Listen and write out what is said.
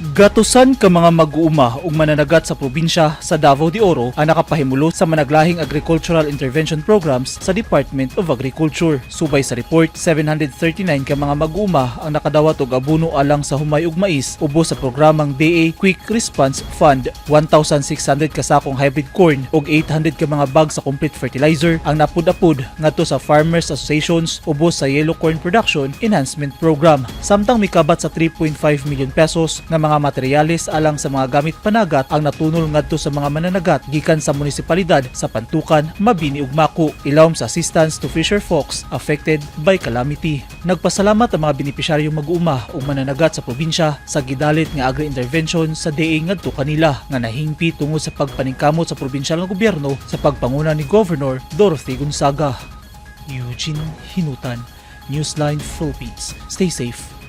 Gatusan ka mga mag-uuma ug mananagat sa probinsya sa Davao de Oro ang nakapahimulo sa managlahing agricultural intervention programs sa Department of Agriculture. Subay sa report, 739 ka mga mag-uuma ang nakadawat og abuno alang sa humay ug mais ubos sa programang DA Quick Response Fund. 1,600 ka sakong hybrid corn ug 800 ka mga bag sa complete fertilizer ang napud-apud ngadto sa Farmers Associations ubos sa Yellow Corn Production Enhancement Program. Samtang mikabat sa 3.5 million pesos nga mga materyales alang sa mga gamit panagat ang natunol ngadto sa mga mananagat gikan sa munisipalidad sa Pantukan, Mabini ug Maku. Ilawom sa assistance to fisher folks affected by calamity. Nagpasalamat ang mga benepisyaryong mag-uuma ug mananagat sa probinsya sa gidalit nga agri-intervention sa DA ngadto kanila nga nahingpi tungod sa pagpaningkamot sa probinsyal nga gobyerno sa pagpanguna ni Governor Dorothy Gonzaga. Eugene Hinutan, Newsline Philippines. Stay safe.